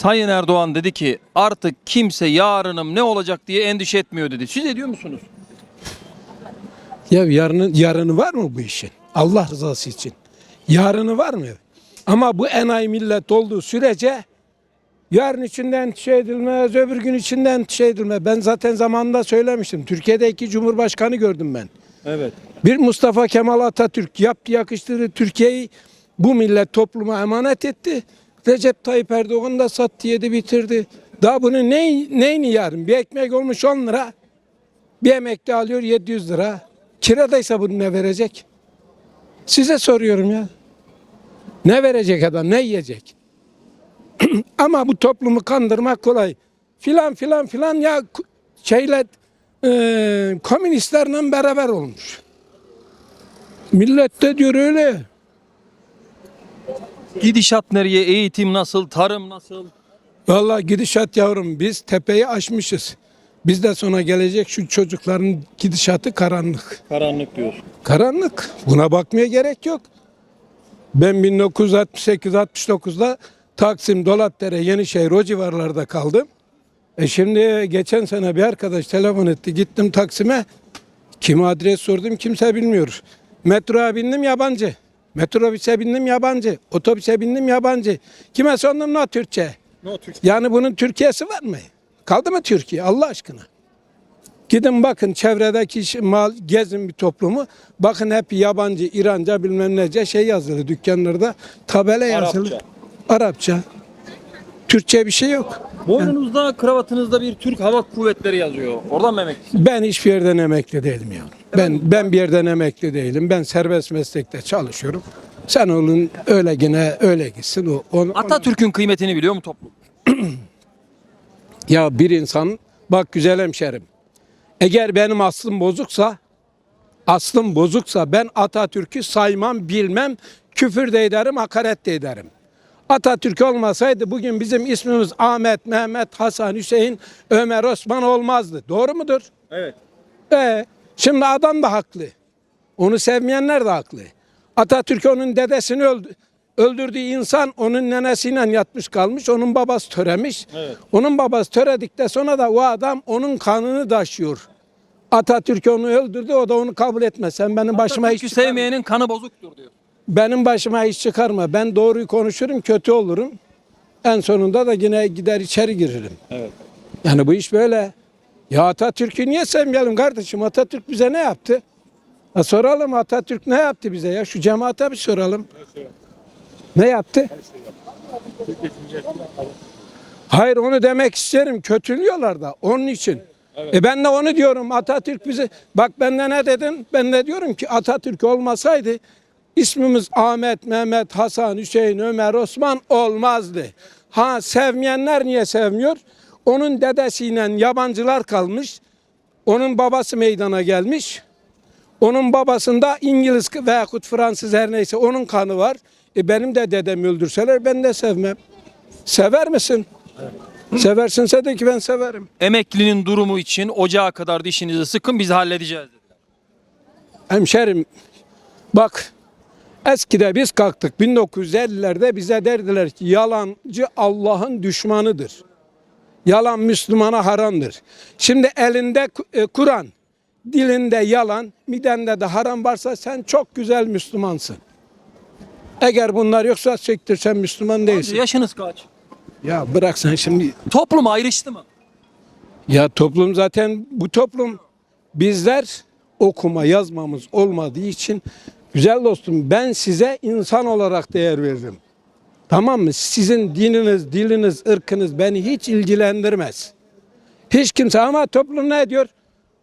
Sayın Erdoğan dedi ki artık kimse yarınım ne olacak diye endişe etmiyor dedi. Siz ediyor musunuz? Ya yarını, yarını var mı bu işin? Allah rızası için. Yarını var mı? Ama bu enayi millet olduğu sürece yarın içinden endişe edilmez, öbür gün içinden endişe edilmez. Ben zaten zamanında söylemiştim. Türkiye'de iki cumhurbaşkanı gördüm ben. Evet. Bir Mustafa Kemal Atatürk yaptı yakıştırdı Türkiye'yi bu millet topluma emanet etti. Recep Tayyip Erdoğan da sattı yedi bitirdi. Daha bunun ne, neyini yarın? Bir ekmek olmuş 10 lira. Bir emekli alıyor 700 lira. Kiradaysa bunu ne verecek? Size soruyorum ya. Ne verecek adam? Ne yiyecek? Ama bu toplumu kandırmak kolay. Filan filan filan ya şeyle e, komünistlerle beraber olmuş. Millet de diyor öyle. Gidişat nereye? Eğitim nasıl? Tarım nasıl? Vallahi gidişat yavrum biz tepeyi aşmışız. Biz de sonra gelecek şu çocukların gidişatı karanlık. Karanlık diyor. Karanlık. Buna bakmaya gerek yok. Ben 1968-69'da Taksim, Dolapdere, Yenişehir o civarlarda kaldım. E şimdi geçen sene bir arkadaş telefon etti. Gittim Taksim'e. Kime adres sordum kimse bilmiyor. Metroya bindim yabancı. Metrobüse bindim yabancı. Otobüse bindim yabancı. Kime sordum ne Türkçe. Ne o Türkiye? Yani bunun Türkiye'si var mı? Kaldı mı Türkiye Allah aşkına? Gidin bakın çevredeki mal gezin bir toplumu. Bakın hep yabancı, İranca bilmem nece şey yazılı dükkanlarda tabela yazılı. Arapça. Arapça. Türkçe bir şey yok. Boynunuzda, kravatınızda bir Türk Hava Kuvvetleri yazıyor. Oradan mı emekli? Ben hiçbir yerden emekli değilim yavrum. Ben ben bir yerden emekli değilim. Ben serbest meslekte çalışıyorum. Sen olun öyle yine öyle gitsin. O, onu- Atatürk'ün kıymetini biliyor mu toplum? Ya bir insan bak güzel hemşerim. Eğer benim aslım bozuksa aslım bozuksa ben Atatürk'ü saymam, bilmem, küfür de ederim, hakaret de ederim. Atatürk olmasaydı bugün bizim ismimiz Ahmet, Mehmet, Hasan, Hüseyin, Ömer, Osman olmazdı. Doğru mudur? Evet. E, şimdi adam da haklı. Onu sevmeyenler de haklı. Atatürk onun dedesini öldü, öldürdüğü insan onun nenesiyle yatmış kalmış. Onun babası töremiş. Evet. Onun babası töredikten sonra da o adam onun kanını taşıyor. Atatürk onu öldürdü o da onu kabul etmez. Sen benim başıma hiç Atatürk'ü çıkarma. sevmeyenin kanı bozuktur diyor. Benim başıma hiç çıkarma. Ben doğruyu konuşurum kötü olurum. En sonunda da yine gider içeri girerim. Evet. Yani bu iş böyle. Ya Atatürk'ü niye sevmeyelim kardeşim? Atatürk bize ne yaptı? Ha soralım Atatürk ne yaptı bize ya? Şu cemaate bir soralım. Ne yaptı? Hayır onu demek isterim. Kötülüyorlar da onun için. E ben de onu diyorum Atatürk bize bak ben de ne dedim? Ben de diyorum ki Atatürk olmasaydı ismimiz Ahmet, Mehmet, Hasan, Hüseyin, Ömer, Osman olmazdı. Ha sevmeyenler niye sevmiyor? Onun dedesiyle yabancılar kalmış. Onun babası meydana gelmiş. Onun babasında İngiliz veyahut Fransız her neyse onun kanı var. E benim de dedemi öldürseler ben de sevmem. Sever misin? Seversinse de ki ben severim. Emeklinin durumu için ocağa kadar dişinizi sıkın biz halledeceğiz. Hemşerim bak eskide biz kalktık 1950'lerde bize derdiler ki yalancı Allah'ın düşmanıdır. Yalan Müslümana haramdır. Şimdi elinde e, Kur'an, dilinde yalan, midende de haram varsa sen çok güzel Müslümansın. Eğer bunlar yoksa siktir sen Müslüman değilsin. Yaşınız kaç? Ya bırak sen şimdi. Toplum ayrıştı mı? Ya toplum zaten bu toplum bizler okuma yazmamız olmadığı için güzel dostum ben size insan olarak değer veririm. Tamam mı? Sizin dininiz, diliniz, ırkınız beni hiç ilgilendirmez. Hiç kimse ama toplum ne diyor?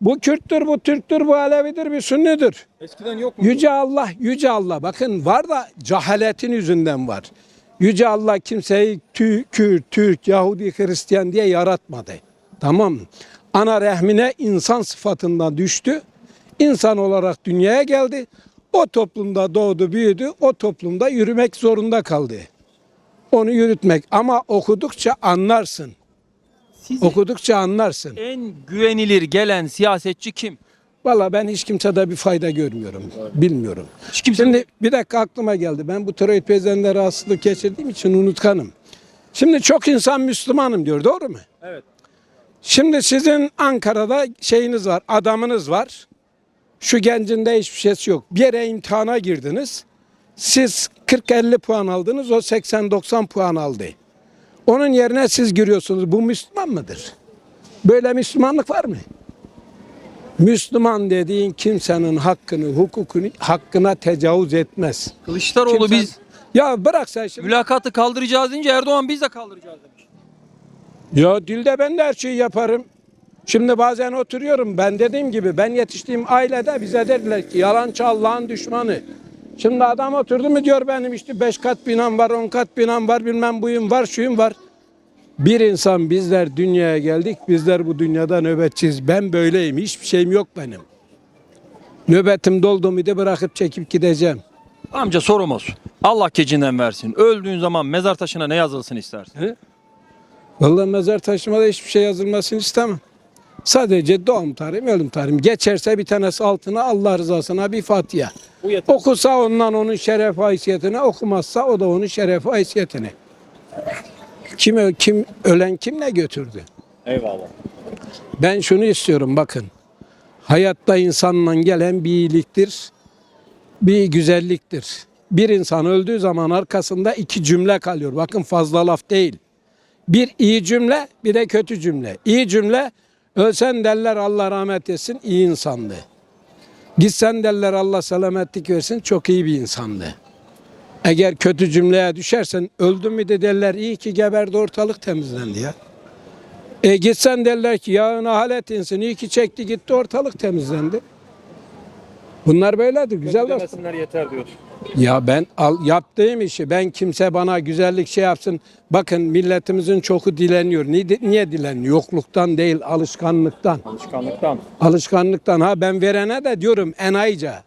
Bu Kürttür, bu Türktür, bu Alevidir, bu Sünnidir. Eskiden yok mu? Yüce Allah, Yüce Allah. Bakın var da cehaletin yüzünden var. Yüce Allah kimseyi Tü- Kürt, Türk, Yahudi, Hristiyan diye yaratmadı. Tamam? Ana rehmine insan sıfatından düştü. İnsan olarak dünyaya geldi. O toplumda doğdu, büyüdü. O toplumda yürümek zorunda kaldı. Onu yürütmek. Ama okudukça anlarsın. Size Okudukça anlarsın. en güvenilir gelen siyasetçi kim? Valla ben hiç kimsede bir fayda görmüyorum. Bilmiyorum. Hiç kimse Şimdi bir dakika aklıma geldi. Ben bu tiroid bezlerinde rahatsızlık geçirdiğim için unutkanım. Şimdi çok insan Müslümanım diyor doğru mu? Evet. Şimdi sizin Ankara'da şeyiniz var, adamınız var. Şu gencinde hiçbir şeysi yok. Bir yere imtihana girdiniz. Siz 40-50 puan aldınız, o 80-90 puan aldı. Onun yerine siz giriyorsunuz. Bu Müslüman mıdır? Böyle Müslümanlık var mı? Müslüman dediğin kimsenin hakkını, hukukunu, hakkına tecavüz etmez. Kılıçdaroğlu Kimse- biz Ya bırak sen şimdi. mülakatı kaldıracağız deyince Erdoğan biz de kaldıracağız demiş. Ya dilde ben de her şeyi yaparım. Şimdi bazen oturuyorum ben dediğim gibi ben yetiştiğim ailede bize dediler ki yalancı Allah'ın düşmanı. Şimdi adam oturdu mu diyor benim işte 5 kat binam var 10 kat binam var bilmem buyum var şuyum var. Bir insan bizler dünyaya geldik bizler bu dünyada nöbetçiyiz. Ben böyleyim hiçbir şeyim yok benim. Nöbetim doldu mu da bırakıp çekip gideceğim. Amca sorum olsun. Allah keçinden versin. Öldüğün zaman mezar taşına ne yazılsın istersin? Vallahi mezar taşıma da hiçbir şey yazılmasını istemem. Sadece doğum tarihim, ölüm tarihim. Geçerse bir tanesi altına Allah rızasına bir Fatiha. Okusa ondan onun şeref haysiyetine, okumazsa o da onun şeref haysiyetine. Kim, kim ölen kim ne götürdü? Eyvallah. Ben şunu istiyorum bakın. Hayatta insanla gelen bir iyiliktir, bir güzelliktir. Bir insan öldüğü zaman arkasında iki cümle kalıyor. Bakın fazla laf değil. Bir iyi cümle, bir de kötü cümle. İyi cümle, ölsen derler Allah rahmet etsin, iyi insandı. Gitsen derler Allah selametlik versin, çok iyi bir insandı. Eğer kötü cümleye düşersen, öldün mü de derler iyi ki geberdi ortalık temizlendi ya. E gitsen derler ki yağına halet insin. İyi ki çekti gitti ortalık temizlendi. Bunlar böyledir. Güzel. Demesinler yeter diyor. Ya ben al, yaptığım işi ben kimse bana güzellik şey yapsın. Bakın milletimizin çoku dileniyor. Niye, niye dileniyor? Yokluktan değil alışkanlıktan. Alışkanlıktan. Alışkanlıktan ha ben verene de diyorum enayica.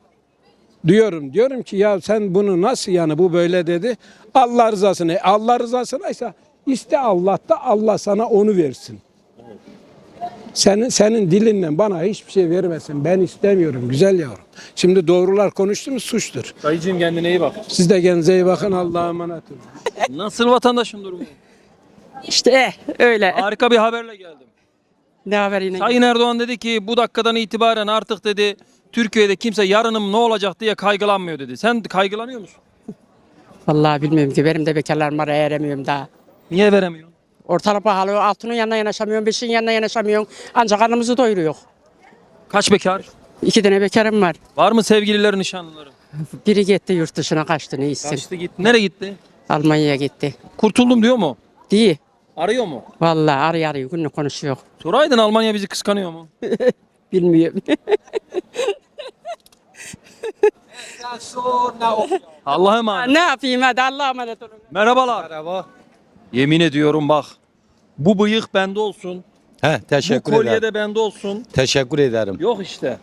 Diyorum diyorum ki ya sen bunu nasıl yani bu böyle dedi. Allah rızasına. E, Allah rızasına ise iste Allah da Allah sana onu versin. Senin senin dilinle bana hiçbir şey vermesin. Ben istemiyorum güzel yavrum. Şimdi doğrular konuştu mu suçtur. Dayıcığım kendine iyi bak. Siz de kendinize iyi bakın Allah'a emanet olun. Nasıl vatandaşın durumu? İşte eh, öyle. Harika bir haberle geldim. Ne haber yine? Sayın Erdoğan dedi ki bu dakikadan itibaren artık dedi Türkiye'de kimse yarınım ne olacak diye kaygılanmıyor dedi. Sen kaygılanıyor musun? Vallahi bilmiyorum ki benim de bekarlarım var eremiyorum daha. Niye veremiyorsun? Ortalık pahalı, altının yanına yanaşamıyorum, beşin yanına yanaşamıyorum. Ancak karnımızı doyuruyor. Kaç bekar? İki tane bekarım var. Var mı sevgililer nişanlıları? Biri gitti yurt dışına kaçtı ne isim. Kaçtı gitti. Nereye gitti? Almanya'ya gitti. Kurtuldum diyor mu? Diye. Arıyor mu? Vallahi arıyor arıyor günlük konuşuyor. Soraydın Almanya bizi kıskanıyor mu? Bilmiyorum. Allah'a emanet. ne yapayım hadi Allah'a emanet olun. Merhabalar. Merhaba. Yemin ediyorum bak. Bu bıyık bende olsun. He, Bu teşekkür kolye ederim. de bende olsun. Teşekkür ederim. Yok işte.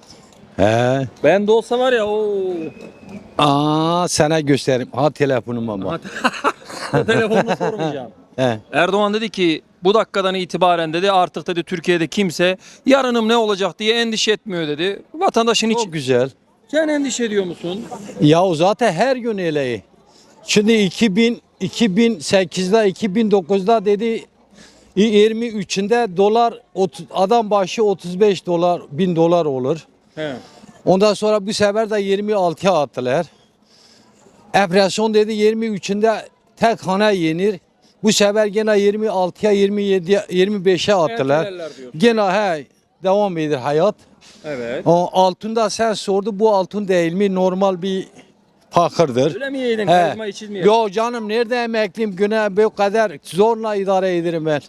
He. Bende olsa var ya o Aa sana göstereyim. Ha telefonum ama. telefonunu sormayacağım. He. Erdoğan dedi ki bu dakikadan itibaren dedi artık dedi Türkiye'de kimse yarınım ne olacak diye endişe etmiyor dedi. Vatandaşın için. Çok güzel. Sen endişe ediyor musun? Ya zaten her gün öyle. Şimdi 2000 2008'de 2009'da dedi 23'ünde dolar adam başı 35 dolar bin dolar olur. He. Ondan sonra bu sefer de 26'ya attılar. Enflasyon dedi 23'ünde tek hane yenir. Bu sefer gene 26'ya 27'ye 25'e attılar. Gene he devam eder hayat. Evet. O altında sen sordu bu altın değil mi? Normal bir fakirdir. Öyle mi yedin? He. Karizma içiz mi? Yo canım nerede emekliyim güne bu kadar zorla idare ederim ben.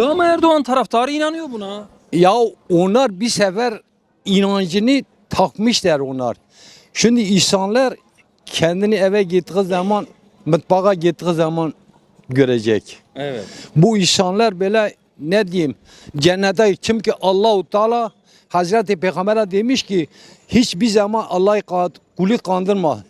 Ama Erdoğan taraftarı inanıyor buna. Ya onlar bir sefer inancını takmışlar onlar. Şimdi insanlar kendini eve gittiği zaman, mutfağa gittiği zaman görecek. Evet. Bu insanlar böyle ne diyeyim cennete çünkü Allahu Teala Hazreti Peygamber'e demiş ki hiçbir zaman Allah'ı kulü kandırma.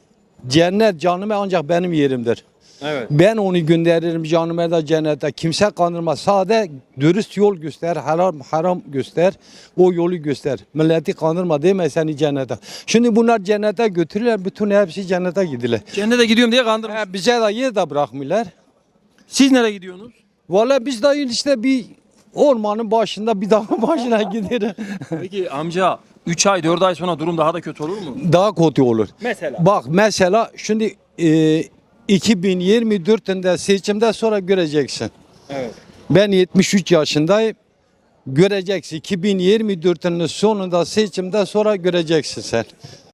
Cennet canıma ancak benim yerimdir. Evet. Ben onu gönderirim canıma da cennete. Kimse kandırmaz. Sade dürüst yol göster, haram haram göster. O yolu göster. Milleti kandırma deme seni cennete. Şimdi bunlar cennete götürürler. Bütün hepsi cennete gidiler. Cennete gidiyorum diye kandırmış. Ha, bize de yer de bırakmıyorlar. Siz nereye gidiyorsunuz? Vallahi biz de işte bir ormanın başında bir dağın başına gidiyoruz. Peki amca 3 ay 4 ay sonra durum daha da kötü olur mu? Daha kötü olur. Mesela. Bak mesela şimdi e, 2024'ünde seçimden sonra göreceksin. Evet. Ben 73 yaşındayım. Göreceksin 2024'ün sonunda seçimden sonra göreceksin sen.